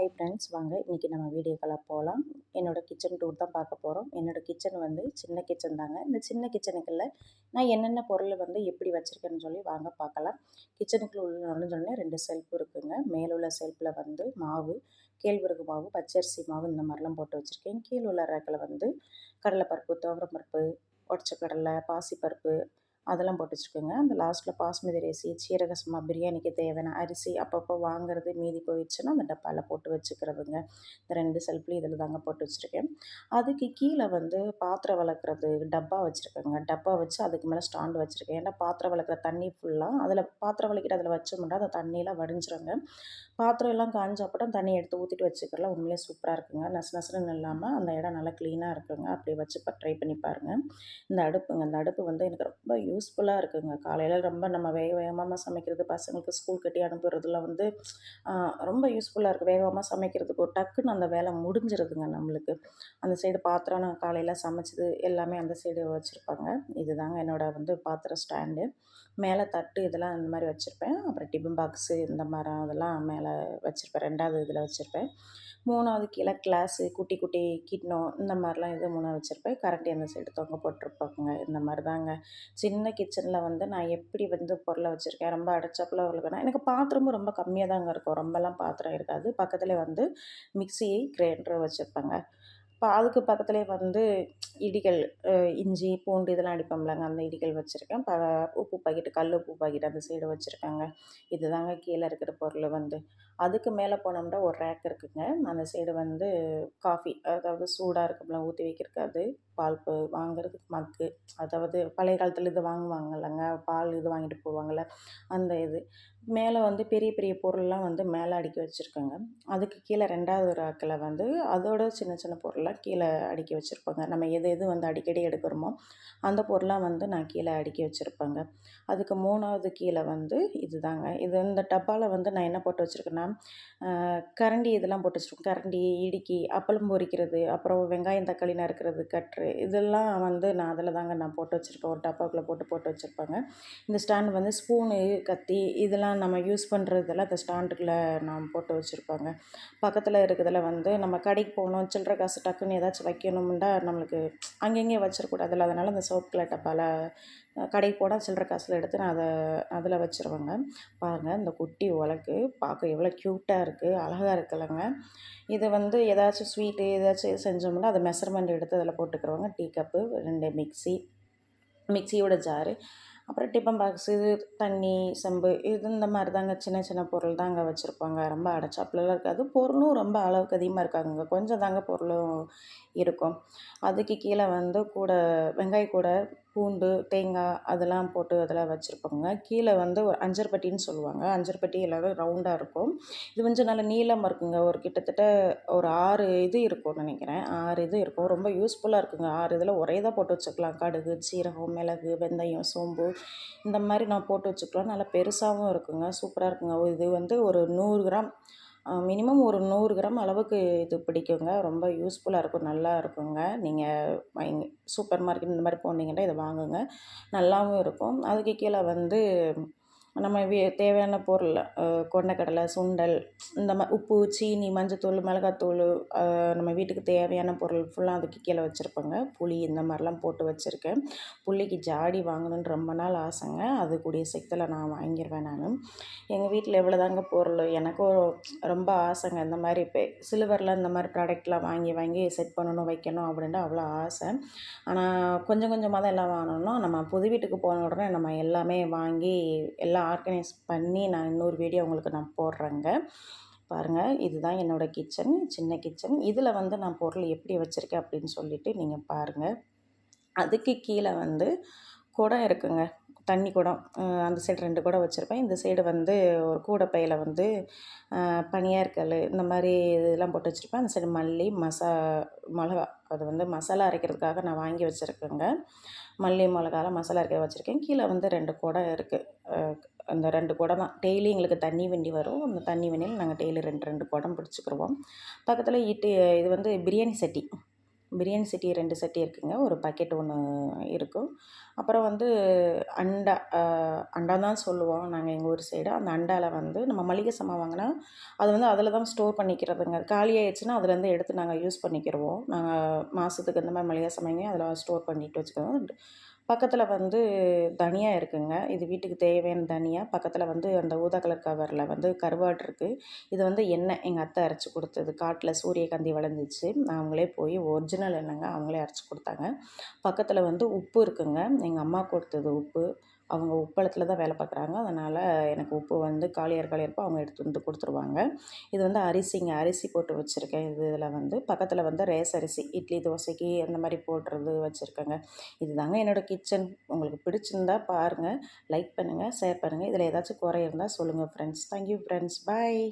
Hi friends வாங்க. இன்றைக்கி நம்ம வீடியோக்கெல்லாம் போகலாம் என்னோடய கிச்சன் டூர் தான் பார்க்க போகிறோம் என்னோடய கிச்சன் வந்து சின்ன கிச்சன் தாங்க. இந்த சின்ன கிச்சனுக்குள்ள நான் என்னென்ன பொருள் வந்து எப்படி வச்சுருக்கேன்னு சொல்லி வாங்க பார்க்கலாம். கிச்சனுக்குள்ள உள்ள ரெண்டு செல்ஃப் இருக்குதுங்க மேலுள்ள செல்ஃபில் வந்து மாவு கேழ்வரகு மாவு பச்சரிசி மாவு இந்த மாதிரிலாம் போட்டு வச்சுருக்கேன். கீழே உள்ள ரேக்கில் வந்து கடலைப்பருப்பு துவரம்பருப்பு உடச்ச கடலை பாசிப்பருப்பு அதெல்லாம் போட்டு வச்சுக்கோங்க அந்த லாஸ்ட்டில் பாஸ்மதி ரேசி சீரக சம்பா பிரியாணிக்கு தேவையான அரிசி அப்பப்போ வாங்குறது மீதி போயிடுச்சுன்னா அந்த டப்பாவில் போட்டு வச்சுக்கிறதுங்க. இந்த ரெண்டு செல்ஃப்லேயும் இதில் தாங்க போட்டு வச்சுருக்கேன். அதுக்கு கீழே வந்து பாத்திரம் வளர்க்குறது டப்பா வச்சுருக்கேங்க. டப்பா வச்சு அதுக்கு மேலே ஸ்டாண்டு வச்சுருக்கேன். ஏன்னா பாத்திரம் வளர்க்குற தண்ணி ஃபுல்லாக அதில் பாத்திரம் வலிக்கிற அதில் வச்சோம்னா அந்த தண்ணியெலாம் வடிஞ்சிருங்க. பாத்திரம் எல்லாம் காஞ்ச அப்புறம் தண்ணி எடுத்து ஊற்றிட்டு வச்சுக்கலாம் உண்மையிலே சூப்பராக இருக்குங்க. நசு நசுன்னு இல்லாமல் அந்த இடம் நல்லா க்ளீனாக இருக்குங்க. அப்படி வச்சு ட்ரை பண்ணி பாருங்கள் இந்த அடுப்புங்க. இந்த அடுப்பு வந்து எனக்கு ரொம்ப யூஸ் யூஸ்ஃபுல்லாக இருக்குங்க. காலையில் ரொம்ப நம்ம வேக வேகமாக சமைக்கிறது பசங்களுக்கு ஸ்கூல் கட்டி அனுப்புறதுல வந்து ரொம்ப யூஸ்ஃபுல்லாக இருக்குது வேகமாக சமைக்கிறதுக்கு டக்குன்னு அந்த வேலை முடிஞ்சிருதுங்க நம்மளுக்கு. அந்த சைடு பாத்திரம் நான் காலையில் சமைச்சது எல்லாமே அந்த சைடு வச்சுருப்பாங்க. இதுதாங்க என்னோடய வந்து பாத்திரம் ஸ்டாண்டு மேலே தட்டு இதெல்லாம் இந்த மாதிரி வச்சுருப்பேன். அப்புறம் டிபின் பாக்ஸு இந்த மாதிரி அதெல்லாம் மேலே வச்சுருப்பேன். ரெண்டாவது இதில் வச்சுருப்பேன். மூணாவது கீழே கிளாஸு குட்டி குட்டி கிட்னோ இந்த மாதிரிலாம் இது மூணாவது வச்சுருப்பேன். கரண்டி அந்த சைடு தொங்க போட்டிருப்பாங்க. இந்த மாதிரி தாங்க சின்ன கிச்சனில் வந்து நான் எப்படி வந்து பொருளை வச்சுருக்கேன் ரொம்ப அடைச்சப்பில் வேணால் எனக்கு பாத்திரமும் ரொம்ப கம்மியாக தாங்க இருக்கும். ரொம்பலாம் பாத்திரம் இருக்காது. பக்கத்தில் வந்து மிக்சி கிரைண்டர் வச்சுருப்பேங்க. இப்போ அதுக்கு பக்கத்துலேயே வந்து இடிகள் இஞ்சி பூண்டு இதெல்லாம் அடிப்போம்லங்க. அந்த இடிகள் வச்சுருக்கேன். ப உப்பு பாக்கெட்டு கல் உப்பு பாக்கெட் அந்த சைடு வச்சுருக்கேங்க. இது தாங்க கீழே இருக்கிற பொருள் வந்து. அதுக்கு மேலே போனோம்னா ஒரு ரேக் இருக்குங்க. அந்த சைடு வந்து காஃபி அதாவது சூடாக இருக்கும்ல ஊற்றி வைக்கிறதுக்கு அது. பால் வாங்குறதுக்கு மக்கு. அதாவது பழைய காலத்தில் இது வாங்குவாங்கல்லங்க பால் இது வாங்கிட்டு போவாங்கள்ல அந்த இது. மேலே வந்து பெரிய பெரிய பொருள்லாம் வந்து மேலே அடுக்கி வச்சுருக்கேங்க. அதுக்கு கீழே ரெண்டாவது ராக்கில் வந்து அதோட சின்ன சின்ன பொருள்லாம் கீழே அடுக்கி வச்சுருப்பாங்க. நம்ம எது எது வந்து அடிக்கடி எடுக்கிறோமோ அந்த பொருளாக வந்து நான் கீழே அடுக்கி வச்சுருப்பேங்க. அதுக்கு மூணாவது கீழே வந்து இது தாங்க இது இந்த டப்பாவில் வந்து நான் என்ன போட்டு வச்சுருக்கேன்னா கரண்டி இதெல்லாம் போட்டு வச்சுருக்கேன் கரண்டி இடுக்கி அப்பளம் பொரிக்கிறது அப்புறம் வெங்காயம் தக்காளி நறுக்கிறது கட்ரு இதெல்லாம் வந்து நான் அதில் தாங்க நான் போட்டு வச்சுருப்பேன். ஒரு டப்பாக்குள்ளே போட்டு போட்டு வச்சுருப்பாங்க. இந்த ஸ்டாண்ட் வந்து ஸ்பூனு கத்தி இதெல்லாம் நம்ம யூஸ் பண்ணுறதெல்லாம் இந்த ஸ்டாண்டுக்குள்ளே நான் போட்டு வச்சுருப்பாங்க. பக்கத்தில் இருக்கிறதுல வந்து நம்ம கடைக்கு போகணும் சில்லற காசு டக்குன்னு ஏதாச்சும் வைக்கணும்னா நம்மளுக்கு அங்கங்கே வச்சிடக்கூடாதுல்ல அதனால் அந்த சோப்பு டப்பாவில் கடைக்கு போனால் சில்லற காசில் எடுத்து நான் அதை அதில் வச்சுருவேங்க. பாருங்கள் இந்த குட்டி உலக்கு பார்க்க எவ்வளோ க்யூட்டாக இருக்குது அழகாக இருக்குல்லங்க இது வந்து ஏதாச்சும் ஸ்வீட்டு ஏதாச்சும் செஞ்சோம்னா அதை மெஷர்மெண்ட் எடுத்து அதில் போட்டுக்கிறவங்க டீ கப்பு ரெண்டு மிக்சி மிக்சியோட ஜாரு அப்புறம் டிஃபன் பாக்ஸு தண்ணி செம்பு இது இந்த மாதிரி தாங்க சின்ன சின்ன பொருள் தாங்க வச்சுருப்பாங்க. ரொம்ப அடைச்சாப்புலலாம் இருக்காது. பொருளும் ரொம்ப அளவுக்கு அதிகமாக இருக்காதுங்க. கொஞ்சம் தாங்க பொருளும் இருக்கும். அதுக்கு கீழே வந்து கூட வெங்காய கூடை பூண்டு தேங்காய் அதெல்லாம் போட்டு அதெல்லாம் வச்சுருப்பாங்க. கீழே வந்து ஒரு அஞ்சர்பட்டின்னு சொல்லுவாங்க. அஞ்சர்பட்டி எல்லாமே ரவுண்டாக இருக்கும். இது கொஞ்சம் நல்ல நீளமாக இருக்குங்க. ஒரு கிட்டத்தட்ட ஒரு ஆறு இது இருக்கும்னு நினைக்கிறேன். ஆறு இது இருக்கும். ரொம்ப யூஸ்ஃபுல்லாக இருக்குங்க. ஆறு இதில் ஒரே தான் போட்டு வச்சுக்கலாம். கடுகு சீரகம் மிளகு வெந்தயம் சோம்பு இந்த மாதிரி நான் போட்டு வச்சுக்கலாம் நல்லா பெருசாகவும் இருக்குங்க. சூப்பராக இருக்குங்க. இது வந்து ஒரு நூறு கிராம் மினிமம் ஒரு நூறு கிராம் அளவுக்கு இது பிடிக்குங்க. ரொம்ப யூஸ்ஃபுல்லாக இருக்கும். நல்லா இருக்குங்க. நீங்கள் சூப்பர் மார்க்கெட் இந்த மாதிரி போனீங்கன்னா இதை வாங்குங்க. நல்லாவும் இருக்கும். அதுக்கு கீழே வந்து நம்ம வே தேவையான பொருள் கொண்டக்கடலை சுண்டல் இந்த மா உப்பு சீனி மஞ்சத்தூள் மிளகாத்தூள் நம்ம வீட்டுக்கு தேவையான பொருள் ஃபுல்லாக அதுக்கு கீழே வச்சுருப்பேங்க. புளி இந்த மாதிரிலாம் போட்டு வச்சுருக்கேன். புளிக்கு ஜாடி வாங்கணும்னு ரொம்ப நாள் ஆசைங்க. அது கூடிய சீக்கிரத்தில் நான் வாங்கிடுவேன் நான். எங்கள் வீட்டில் எவ்வளோதாங்க பொருள். எனக்கும் ரொம்ப ஆசைங்க. இந்த மாதிரி இப்போ சில்வரில் இந்த மாதிரி ப்ராடக்ட்லாம் வாங்கி வாங்கி செட் பண்ணணும் வைக்கணும் அப்படின்ட்டு அவ்வளோ ஆசை. ஆனால் கொஞ்சம் கொஞ்சமாக தான் எல்லாம் வாங்கணும்னா நம்ம புது வீட்டுக்கு போன உடனே நம்ம எல்லாமே வாங்கி எல்லாம் எல்லாம் ஆர்கனைஸ் பண்ணி நான் இன்னொரு வீடியோ உங்களுக்கு நான் போடுறேங்க. பாருங்கள் இதுதான் என்னோடய கிச்சன் சின்ன கிச்சன். இதில் வந்து நான் பொருள் எப்படி வச்சுருக்கேன் அப்படின்னு சொல்லிவிட்டு நீங்கள் பாருங்கள் அதுக்கு கீழே வந்து குடம் இருக்குங்க. தண்ணி குடம் அந்த சைடு ரெண்டு குடம் வச்சுருப்பேன். இந்த சைடு வந்து ஒரு கூடைப்பையில் வந்து பனியார்கல் இந்த மாதிரி இதெல்லாம் போட்டு வச்சுருப்பேன். அந்த சைடு மல்லி மசா மிளகா அது வந்து மசாலா அரைக்கிறதுக்காக நான் வாங்கி வச்சுருக்கேங்க. மல்லி மிளகாலாம் மசாலா அரைக்க வச்சுருக்கேன். கீழே வந்து ரெண்டு குடம் இருக்குது அந்த ரெண்டு குடம் தான். டெய்லி எங்களுக்கு தண்ணி வண்டி வரும். அந்த தண்ணி வண்டியில் நாங்கள் டெய்லி ரெண்டு ரெண்டு குடம் பிடிச்சிக்கிருவோம். பக்கத்தில் இட்டு இது வந்து பிரியாணி சட்டி. பிரியாணி சட்டி ரெண்டு சட்டி இருக்குங்க. ஒரு பாக்கெட் ஒன்று இருக்கும். அப்புறம் வந்து அண்டா அண்டா தான் சொல்லுவோம் நாங்கள் எங்கள் ஊர் சைடு அந்த அண்டாவில் வந்து நம்ம மளிகை சாமான் வாங்கினா அது வந்து அதில் தான் ஸ்டோர் பண்ணிக்கிறதுங்க. காலி ஆயிடுச்சுன்னா அதுலேருந்து எடுத்து நாங்கள் யூஸ் பண்ணிக்கிடுவோம் நாங்கள் மாதத்துக்கு இந்த மாதிரி மளிகை சாமான் அதில் ஸ்டோர் பண்ணிட்டு வச்சுக்கோங்க பக்கத்தில் வந்து தனியா இருக்குங்க. இது வீட்டுக்கு தேவையான தனியா. பக்கத்தில் வந்து அந்த ஊதா கலர் கவரில் வந்து கருவாடு இருக்குது இது வந்து எண்ணெய். எங்கள் அத்தை அரைச்சி கொடுத்தது. காட்டில் சூரியகாந்தி விளைஞ்சிச்சு அவங்களே போய் ஒரிஜினல் எண்ணெய்ங்க அவங்களே அரைச்சி கொடுத்தாங்க. பக்கத்தில் வந்து உப்பு இருக்குங்க. எங்கள் அம்மா கொடுத்தது உப்பு. அவங்க உப்பளத்தில் தான் வேலை பார்க்குறாங்க. அதனால் எனக்கு உப்பு வந்து காலியாக காலியாக அவங்க எடுத்து வந்து கொடுத்துருவாங்க. இது வந்து அரிசிங்க அரிசி போட்டு வச்சுருக்கேன். இது இதில் வந்து பக்கத்தில் வந்து ரேஸ் அரிசி இட்லி தோசைக்கு அந்த மாதிரி போடுறது வச்சுருக்கேங்க. இதுதாங்க என்னோடய கிச்சன். உங்களுக்கு பிடிச்சிருந்தா பாருங்கள் லைக் பண்ணுங்கள் ஷேர் பண்ணுங்கள் இதில் ஏதாச்சும் குறை இருந்தால் சொல்லுங்கள் ஃப்ரெண்ட்ஸ் தேங்க்யூ ஃப்ரெண்ட்ஸ் பாய்